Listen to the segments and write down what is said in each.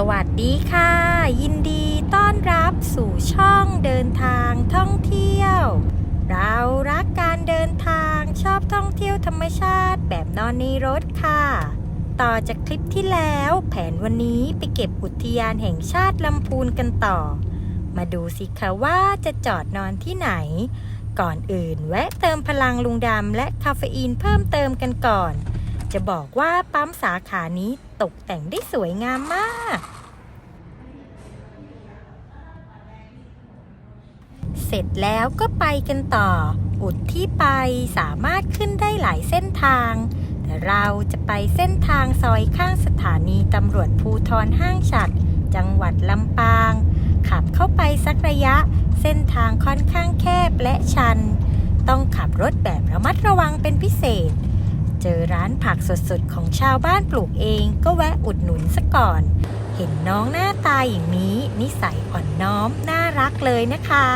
สวัสดีค่ะ ยินดีต้อนรับสู่ช่องเดินทางท่องเที่ยว เรารักการเดินทางชอบท่องเที่ยวธรรมชาติแบบนอนในรถค่ะ ต่อจากคลิปที่แล้ว แผนวันนี้ไปเก็บอุทยานแห่งชาติลำพูนกันต่อ มาดูสิคะว่าจะจอดนอนที่ไหน ก่อนอื่นแวะเติมพลังลุงดำและคาเฟอีนเพิ่มเติมกันก่อน จะบอกว่าปั๊มสาขานี้ ตกแต่งได้สวยงามมาก เสร็จแล้วก็ไปกันต่อ อุดที่ไปสามารถขึ้นได้หลายเส้นทาง แต่เราจะไปเส้นทางซอยข้างสถานีตำรวจภูทรห้างฉัด จังหวัดลำปาง ขับเข้าไปสักระยะ เส้นทางค่อนข้างแคบและชัน ต้องขับรถแบบระมัดระวังเป็นพิเศษ เจอร้านผักสดๆ ของชาวบ้านปลูกเองก็แวะอุดหนุนซะก่อน เห็นน้องหน้าตาอย่างนี้ นิสัยอ่อนน้อม น่ารักเลยนะคะ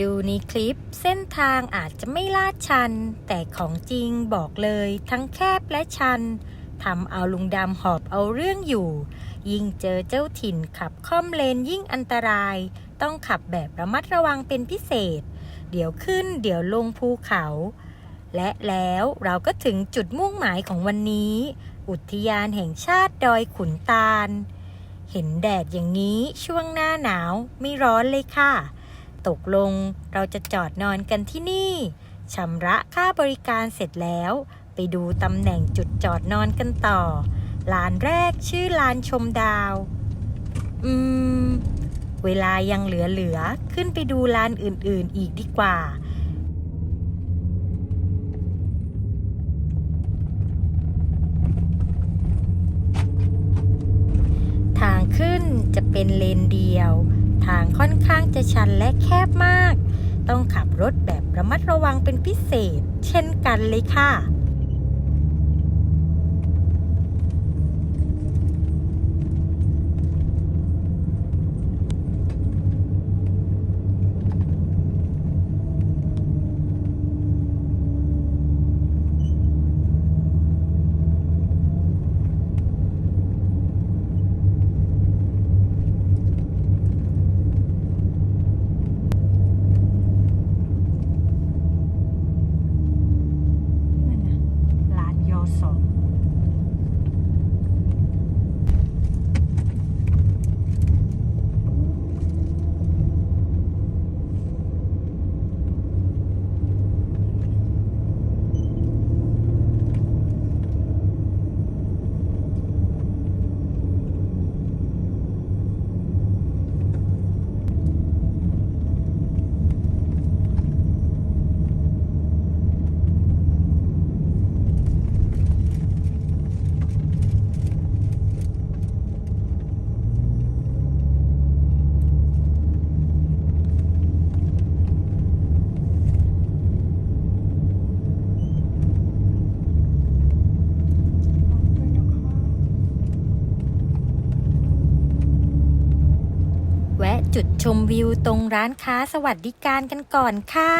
ดูในคลิปเส้นทางอาจจะไม่ลาดชัน แต่ของจริงบอกเลยทั้งแคบและชันทำเอาลุงดำหอบเอาเรื่องอยู่ ยิ่งเจอเจ้าถิ่นขับค่อมเลนยิ่งอันตราย ต้องขับแบบระมัดระวังเป็นพิเศษ เดี๋ยวขึ้นเดี๋ยวลงภูเขา และแล้วเราก็ถึงจุดมุ่งหมายของวันนี้ อุทยานแห่งชาติดอยขุนตาล เห็นแดดอย่างนี้ช่วงหน้าหนาวไม่ร้อนเลยค่ะ ตกลงเราจะจอดนอนกันที่นี่ชำระค่าบริการเสร็จแล้ว ไปดูตำแหน่งจุดจอดนอนกันต่อ ลานแรกชื่อลานชมดาว อืม เวลายังเหลือๆ ขึ้นไปดูลานอื่นๆอีกดีกว่าทางขึ้นจะเป็นเลนเดียว ทางค่อนข้างจะชันและแคบมาก ต้องขับรถแบบระมัดระวังเป็นพิเศษ เช่นกันเลยค่ะ จุดชมวิวตรงร้านค้าสวัสดิการกันก่อนค่ะ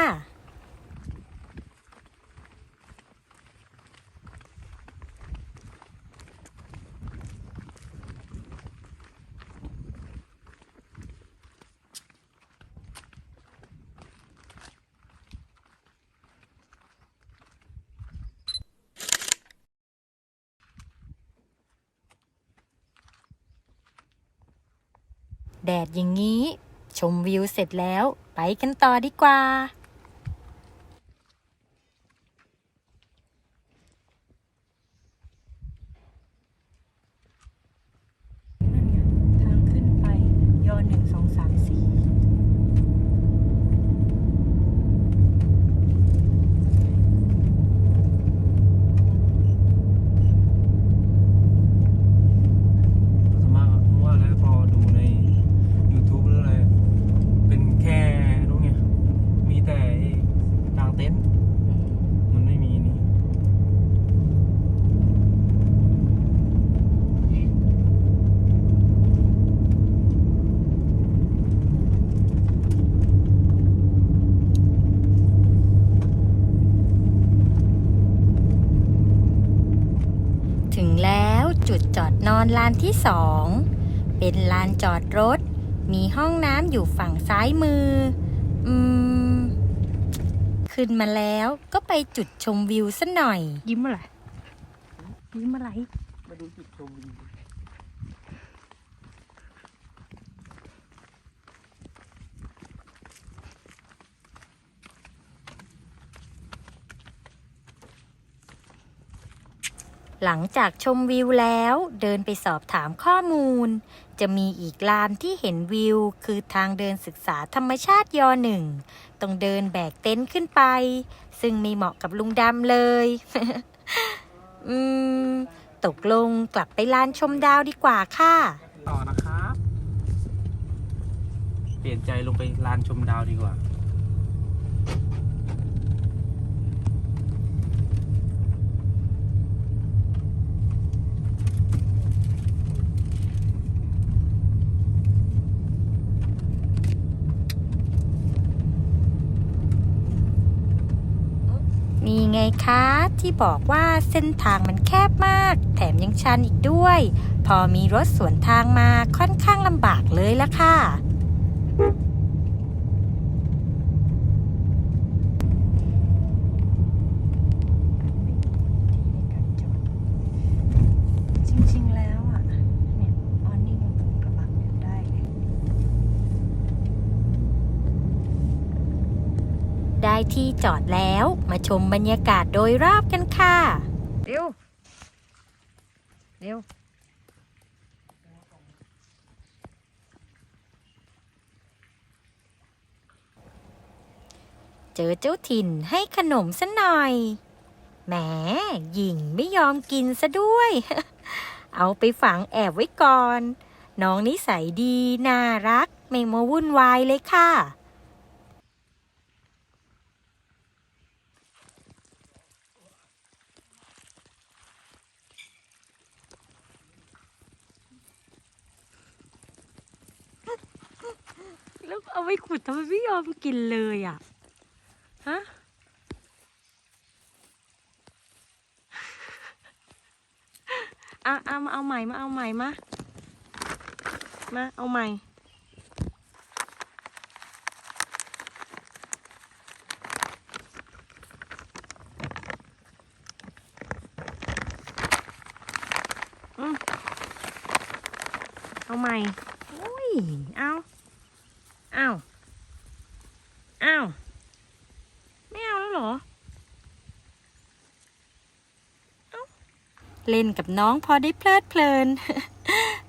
แดดอย่างนี้ ชมวิวเสร็จแล้ว ไปกันต่อดีกว่า นั่นไงทางขึ้นไปยอหนึ่งสองสามสี่ สมมติว่าแล้วพอดูใน YouTube หรืออะไร เป็นแค่รู้ไง มีแต่กลางเต็นท์มันไม่มีนี่ ถึงแล้วจุดจอดนอนลานที่สอง เป็นลานจอดรถ มีห้องน้ำอยู่ฝั่งซ้ายมือ อืม ขึ้นมาแล้วก็ไปจุดชมวิวสัหน่อย ยิ้มอะไร ยิ้มอะไร มาดูจุดชมวิว หลังจากชมวิวแล้วเดินไปสอบถามข้อมูล จะมีอีกลานที่เห็นวิว คือทางเดินศึกษาธรรมชาติยอหนึ่งต้องเดินแบกเต็นท์ขึ้นไป ซึ่งไม่เหมาะกับลุงดำเลย อืม ตกลงกลับไปลานชมดาวดีกว่าค่ะ ต่อนะครับ เปลี่ยนใจลงไปลานชมดาวดีกว่า นี่ไง คะ ที่บอกว่าเส้นทางมันแคบมาก แถมยังชันอีกด้วย พอมีรถสวนทางมาค่อนข้างลำบากเลยละค่ะ จริงๆ แล้วอะ เนี่ยออนนิ่งตรงกระบะเนี่ยได้เลย ได้ ที่จอดแล้ว มาชมบรรยากาศโดยรอบกันค่ะ เร็ว เร็ว เจอเจ้าถิ่นให้ขนมซะหน่อย แหมหญิงไม่ยอมกินซะด้วย เอาไปฝังแอบไว้ก่อน น้องนิสัยดี น่ารัก ไม่มาวุ่นวายเลยค่ะ แล้วเอาไว้ขุดทำไมไม่ยอมกินเลยอะ ฮะเอาเอามาเอาใหม่มาเอาใหม่มา มาเอาใหม่ อืมเอาใหม่ อุ้ย เอาเอาไม่เอาแล้วเหรอ เล่นกับน้องพอได้เพลิดเพลิน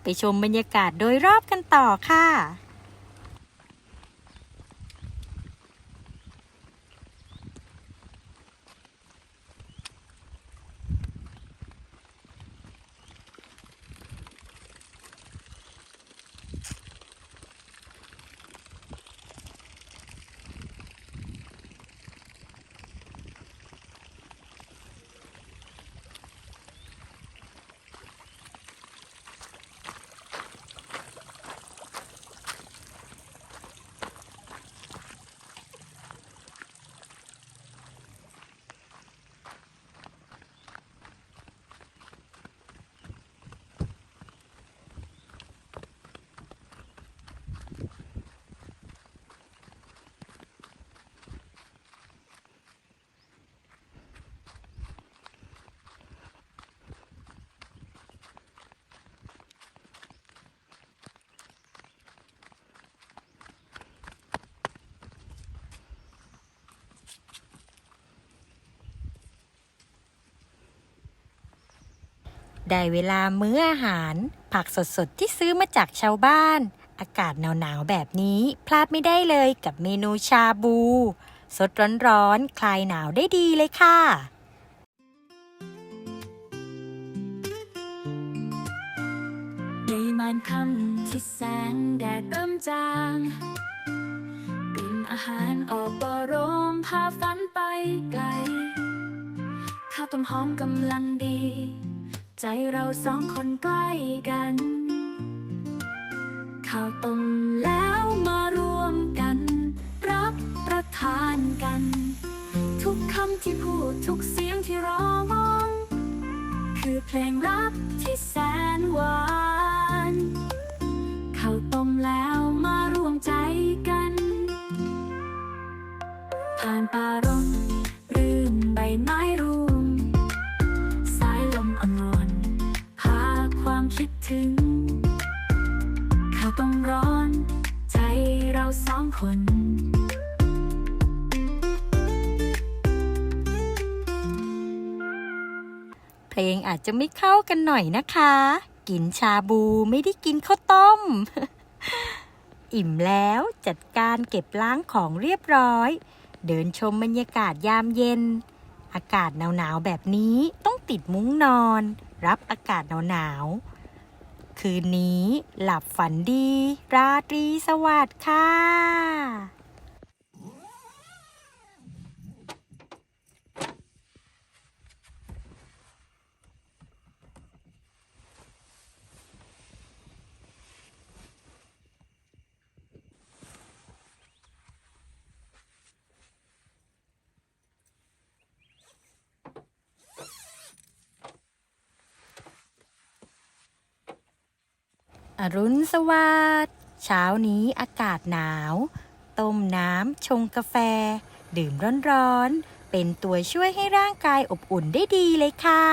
ไปชมบรรยากาศโดยรอบกันต่อค่ะ ได้เวลามื้ออาหาร ผักสดๆ ที่ซื้อมาจากชาวบ้าน อากาศหนาวๆ แบบนี้พลาดไม่ได้เลยกับเมนูชาบู สดร้อนๆ คลายหนาวได้ดีเลยค่ะในมันค่ำที่แสงแดดเริ่มจางกลิ่นอาหารออกบรมพาฝันไปไกลข้าวต้มหอมกำลังดี ใจเราสองคนใกล้กัน ข้าวต้มแล้วมารวมกัน รับประทานกัน ทุกคำที่พูดทุกเสียงที่ร้อง คือเพลงรักที่แสนหวานข้าวต้มแล้วมารวมใจกัน ผ่านป่ารกรื่นใบไม้ร่ คนเพลงอาจจะไม่เข้ากันหน่อยนะคะ กินชาบูไม่ได้กินข้าวต้ม อิ่มแล้วจัดการเก็บล้างของเรียบร้อย เดินชมบรรยากาศยามเย็น อากาศหนาวๆแบบนี้ต้องติดมุ้งนอน รับอากาศหนาวๆ คืนนี้ หลับฝันดี ราตรีสวัสดิ์ค่ะ อรุณสวัสดิ์เช้านี้อากาศหนาว ต้มน้ำชงกาแฟ ดื่มร้อนๆ เป็นตัวช่วยให้ร่างกายอบอุ่นได้ดีเลยค่ะ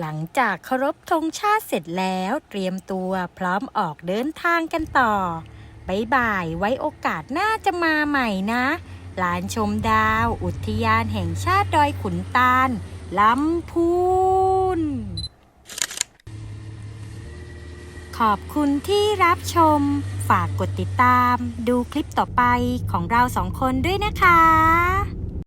หลังจากเคารพธงชาติเสร็จแล้วเตรียมตัวพร้อมออกเดินทางกันต่อบายบายไว้โอกาสหน้าจะมาใหม่นะลานชมดาว อุทยานแห่งชาติดอยขุนตาลลำพูน ขอบคุณที่รับชม ฝากกดติดตาม ดูคลิปต่อไปของเราสองคนด้วยนะคะ